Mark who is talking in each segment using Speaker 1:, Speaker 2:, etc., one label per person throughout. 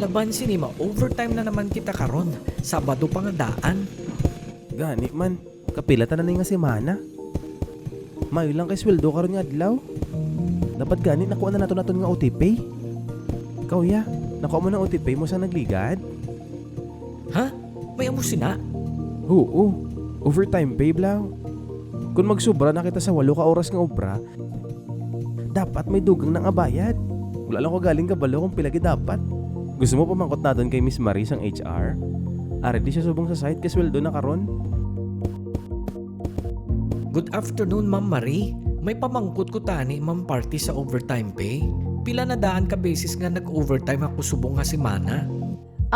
Speaker 1: Ay, laban sinima, overtime na naman kita karon. Sabado pa nga daan.
Speaker 2: Gani man, kapilatan na ni nga semana. Mayo lang kay sweldo karon nga adlaw. Dapat gani nakuha na nato naton nga OTP. Ikaw ya, nakuha mo ng OTP mo sa nagligad?
Speaker 1: Ha? May amo sina?
Speaker 2: Oo, overtime pay blaw. Kung magsubra na kita sa walo ka oras nga obra, dapat may dugang nang abayad. Wala lang ko galing kabalo kung pilagi dapat. Gusto mo pamangkot natin kay Miss Marie sang HR? Are di siya subong sa site kay sweldo na karon?
Speaker 1: Good afternoon, Ma'am Marie. May pamangkot ko tani, Ma'am Party sa overtime pay. Pila na daan ka beses nga nag-overtime ako subong nga semana.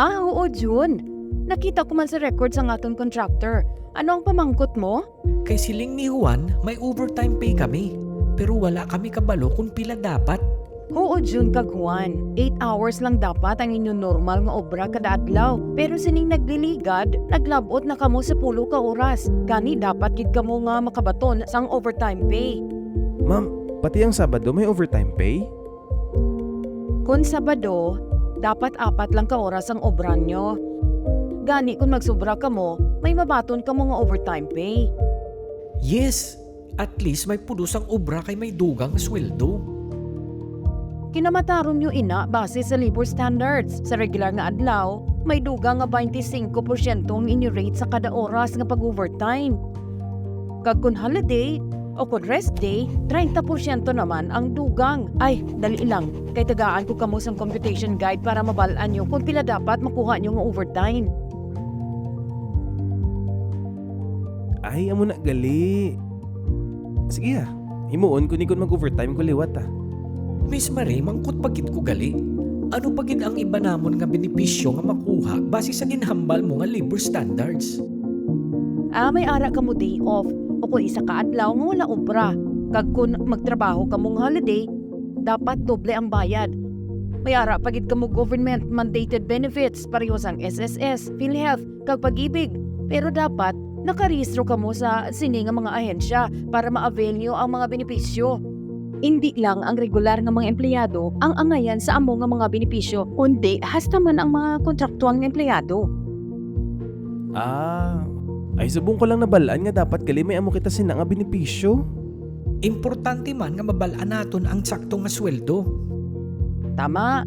Speaker 3: Ah, oo, June. Nakita ko man sa records ang aton contractor. Ano ang pamangkot mo?
Speaker 1: Kay siling ni Juan, may overtime pay kami. Pero wala kami kabalo kung pila dapat.
Speaker 3: Oo, June kagwan. 8 hours lang dapat ang inyong normal nga obra kada adlaw. Pero sining nagliligad, naglabot na kamo sa pulo ka oras. Gani dapat gid kamo nga makabaton sang overtime pay.
Speaker 2: Ma'am, pati ang Sabado may overtime pay?
Speaker 3: Kung Sabado, dapat apat lang ka oras ang obran nyo. Gani kung magsubra ka mo, may mabaton ka mo nga overtime pay.
Speaker 1: Yes, at least may pulos ang obra kay may dugang sweldo.
Speaker 3: Kinamataron nyo ina base sa labor standards. Sa regular nga adlaw, may duga nga 25% ang inyo rate sa kada oras nga pag-overtime. Kag kun holiday o kun rest day, 30% naman ang dugang. Ay, dali lang. Kay tagaan ko kamo sang computation guide para mabalaan nyo kung pila dapat makuha nyo nga overtime.
Speaker 2: Ay, amo na gali. Sige ah, himuon ko ni mag-overtime ko liwat ah.
Speaker 1: Miss Marie, mangkot pagit ko gali. Ano pagit ang iba namon nga benepisyo nga makuha base sa ginhambal mo nga labor standards?
Speaker 3: Ah, may ara ka mo day off o kung isa ka adlaw nga wala obra. Kag kun magtrabaho ka mong holiday, dapat doble ang bayad. May ara pagid ka mo government mandated benefits pareho sang SSS, PhilHealth, kag pag-ibig. Pero dapat nakarehistro ka mo sa sini nga mga ahensya para ma-avail ang mga benepisyo. Hindi lang ang regular nga mga empleyado ang angayan sa amo nga mga benepisyo, kundi hasta man ang mga kontraktual nga empleyado.
Speaker 2: Ah, ay subong ko lang nabalaan nga dapat gali may amo kita sina nga benepisyo.
Speaker 1: Importante man nga mabalaan naton ang sakto nga sweldo.
Speaker 3: Tama.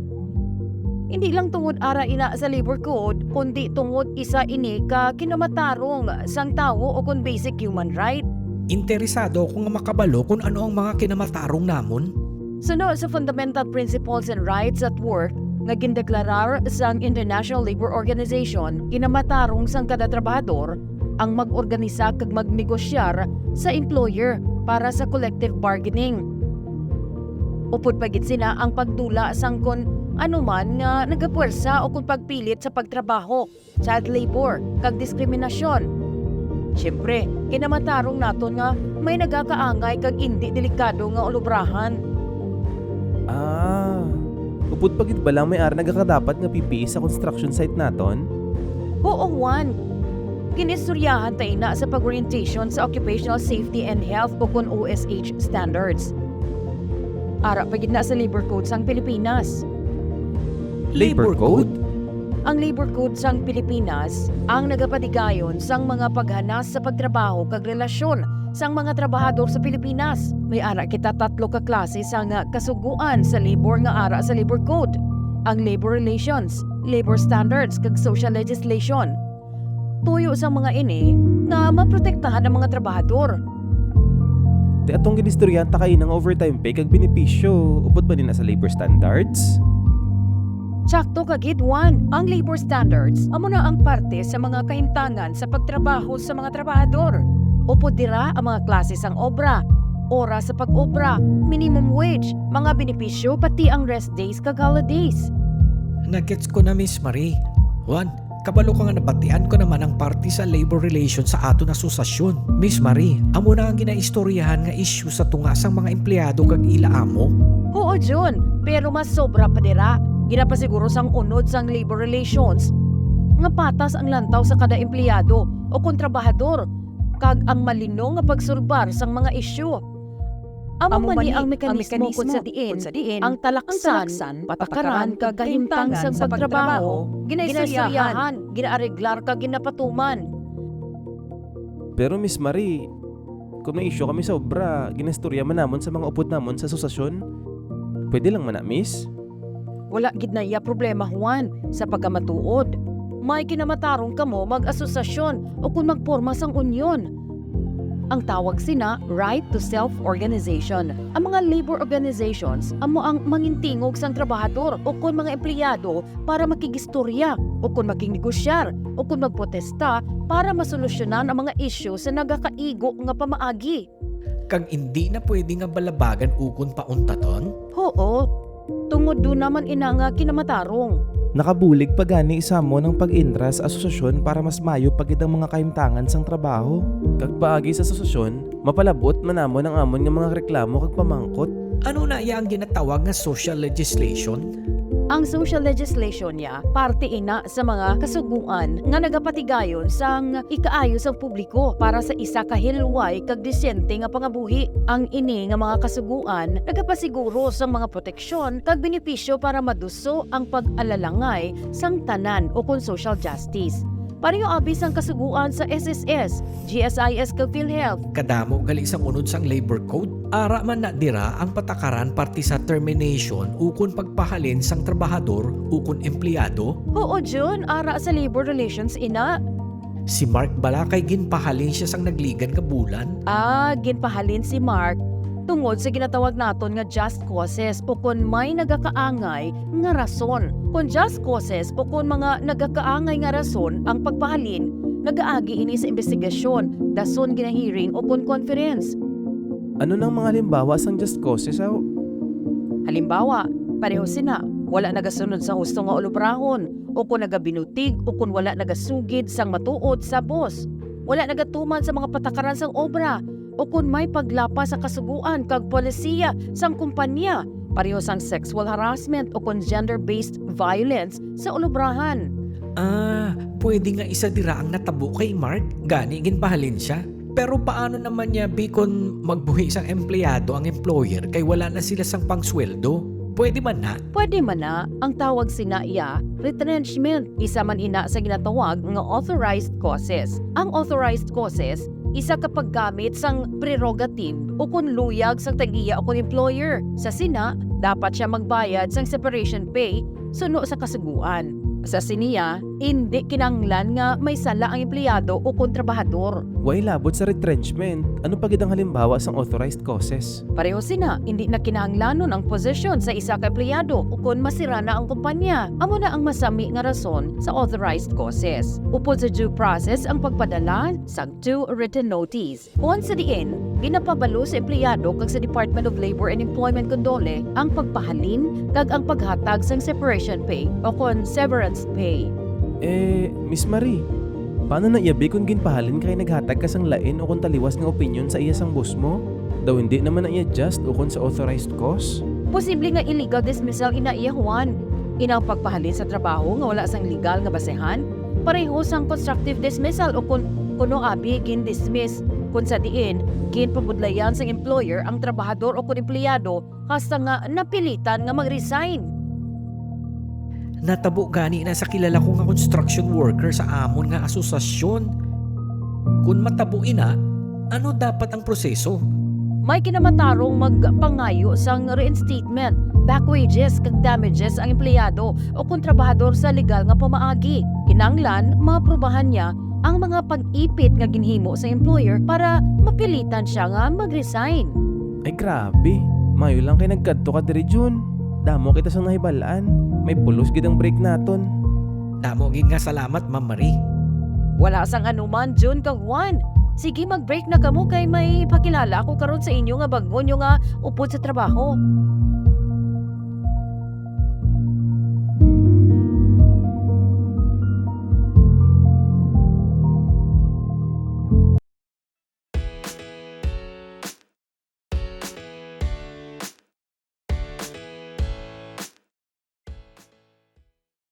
Speaker 3: Hindi lang tungod ara ina sa labor code, kundi tungod isa ini ka kinamatarong sang tao o kun basic human right.
Speaker 1: Interesado ako nga makabalo kung ano ang mga kinamatarong namon.
Speaker 3: Sunod sa fundamental principles and rights at work nga gindeklarar sang International Labor Organization, kinamatarong sang kada trabahador ang mag-organisa kag magnegosyar sa employer para sa collective bargaining. Upod pagit sina ang pagdula sang kon anuman nga nagapuwersa o kung pagpilit sa pagtrabaho, child labor, kag diskriminasyon. Siyempre, kinamatarong naton nga may nagakaangay kag hindi delikado nga ulubrahan.
Speaker 2: Ah, upod pagit ba lang may ara nagakadapat nga PPE sa construction site naton?
Speaker 3: Oo, Juan. Kinisturyahan tayo na sa pag-orientation sa Occupational Safety and Health o kung OSH standards. Ara pagid na sa labor code sang Pilipinas.
Speaker 1: Labor code?
Speaker 3: Ang labor code sang Pilipinas ang nagapatigayon sang mga paghanas sa pagtrabaho kag relasyon sang mga trabahador sa Pilipinas. May ara kita tatlo ka klase sang nga kasuguan sa labor nga ara sa labor code. Ang labor relations, labor standards kag social legislation. Tuyo sa mga ini na maprotektahan ang mga trabahador.
Speaker 2: Ti atong ginistoryan ta kay ng overtime pay kag benepisyo, upod ba din na sa labor standards?
Speaker 3: Tsakto kagid one, ang labor standards amo na ang parte sa mga kahintangan sa pagtrabaho sa mga trabahador. Upo dira ang mga klase sang obra, oras sa pag-obra, minimum wage, mga benepisyo pati ang rest days kag holidays.
Speaker 1: Nagets ko na Miss Marie. Juan, kabalo ka nga nabatian ko naman ang party sa labor relations sa ato na asosasyon. Miss Marie, amo na ang ginaistoryahan nga issue sa tungasang mga empleyado kag ila amo.
Speaker 3: Oo, Jun, pero mas sobra pa dira. Ginapasiguro sang unod sang labor relations. Nga patas ang lantaw sa kada empleyado o kontrabahador kag ang malino nga pagsulbar sang mga isyu. Amo man ni ang mekanismo kung sa diin,
Speaker 4: diin
Speaker 3: ang talaksan, patakaran kag kahimtang sa pagtrabaho, ginaistoryahan, ginaareglar kag ginapatuman.
Speaker 2: Pero Miss Marie, kung may issue kami sa obra, ginastorya man namon sa mga upod namon sa asosasyon, pwede lang man na, Miss?
Speaker 3: Wala gid na iya problema Juan sa pagkamatuod. May kinamatarong kamo mag-asosasyon o kung magporma sang unyon. Ang tawag sina right to self-organization. Ang mga labor organizations amo ang mangintingog sang trabahador o kung mga empleyado para makigistorya o kung makinegosyar o kung magprotesta para masolusyonan ang mga isyu sa nagakaigo nga pamaagi.
Speaker 1: Kang hindi na pwede nga balabagan ukon pa untaton?
Speaker 3: Oo, tungod do naman ina nga kinamatarong.
Speaker 2: Nakabulig pa gani isa mo ng pag-intra sa asosasyon para mas mayo pagid ang mga kaimtangan sang trabaho. Kag paagi sa asosasyon, mapalabot manamon ang amon nga mga reklamo kag pamangkot.
Speaker 1: Ano na iya ang ginatawag nga social legislation?
Speaker 3: Ang social legislation niya, parte ina sa mga kasuguan nga nagapatigayon sang ikaayo sa publiko para sa isa ka hilway kag disyente nga pangabuhi. Ang ini nga mga kasuguan nagapasiguro sa mga proteksyon kag benepisyo para maduso ang pag-alalangay sang tanan o kung social justice. Pareho abis ang kasuguan sa SSS, GSIS kag PhilHealth
Speaker 1: Kadamo gali sa unod sang labor code. Ara man na dira ang patakaran parti sa termination ukon pagpahalin sang trabahador ukon empleyado.
Speaker 3: Oo, Jun, ara sa labor relations ina.
Speaker 1: Si Mark bala kay ginpahalin siya sang nagligan ka bulan.
Speaker 3: Ah, ginpahalin si Mark tungod sa ginatawag naton nga just causes o kung may nagakaangay nga rason. Kung just causes o kung mga nagakaangay nga rason ang pagpahalin, nagaagi ini sa investigasyon, dason ginahearing o kung conference.
Speaker 2: Ano nang mga limbawa sang just causes aw?
Speaker 3: Halimbawa, pareho sina, wala nagasunod sa husto nga ulubrahon o kung nagabinutig o kung wala nagasugid sang matuod sa boss. Wala nagatuman sa mga patakaran sang obra o kung may paglapa sa kasuguan kag polisiya sang kumpanya. Pareho sang sexual harassment o kung gender-based violence sa ulubrahan.
Speaker 1: Ah, pwede nga isa dira ang natabo kay Mark. Gani ginpahalin siya. Pero paano naman niya bikon magbuhi sang empleyado ang employer kay wala na sila sang pangsweldo? Pwede man na?
Speaker 3: Pwede man na ang tawag sina iya retrenchment. Isa man ina sa ginatawag nga authorized causes. Ang authorized causes isa kapag gamit sang prerogative o kung luyag sang tagiya o kung employer. Sa sina, dapat siya magbayad sang separation pay suno sa kasuguan. Sa siniya, hindi kinanglan nga may sala ang empleyado o kung trabahador.
Speaker 2: Way labot sa retrenchment. Ano pagid ang halimbawa sang authorized causes?
Speaker 3: Pareho sina, hindi na kinahanglanon ang posisyon sa isa ka empleyado o masira na ang kumpanya. Amo na ang masami nga rason sa authorized causes. Upod sa due process ang pagpadala sa due written notice. Kung sa diin, ginapabalo sa empleyado kag sa Department of Labor and Employment Condole ang pagpahalin kag ang paghatag sang separation pay o kung severance pay.
Speaker 2: Eh, Miss Marie, paano na iabi kung ginpahalin kay naghatag ka sang lain o kung taliwas nga opinion sa iya sang boss mo? Daw hindi naman na iya just o kung sa authorized cause?
Speaker 3: Posible nga illegal dismissal ina iya Juan. Inang pagpahalin sa trabaho nga wala sang legal nga basehan. Pareho sang constructive dismissal o kun kuno abi gin dismiss kun sa diin gin pabudlayan sang employer ang trabahador o kun empleyado hasta nga napilitan nga mag-resign.
Speaker 1: Natabo gani na sa kilala ko nga construction worker sa amon nga asosasyon. Kung matabo ina, ano dapat ang proseso?
Speaker 3: May kinamatarong magpangayo sang reinstatement, back wages kag damages ang empleyado o kung trabahador sa legal nga pamaagi. Kinanglan, maaprubahan niya ang mga pag-ipit nga ginhimo sa employer para mapilitan siya nga mag-resign.
Speaker 2: Ay grabe, mayo lang kay nagkadto ka diri Jun. Damo kita sa nahibalaan. May pulos gid ang break naton.
Speaker 1: Damo gid nga salamat, Ma'am Marie.
Speaker 3: Wala sang anuman, June kag Juan. Sige, mag-break na kamo kay may pakilala ako karon sa inyo nga bago nyo nga upod sa trabaho.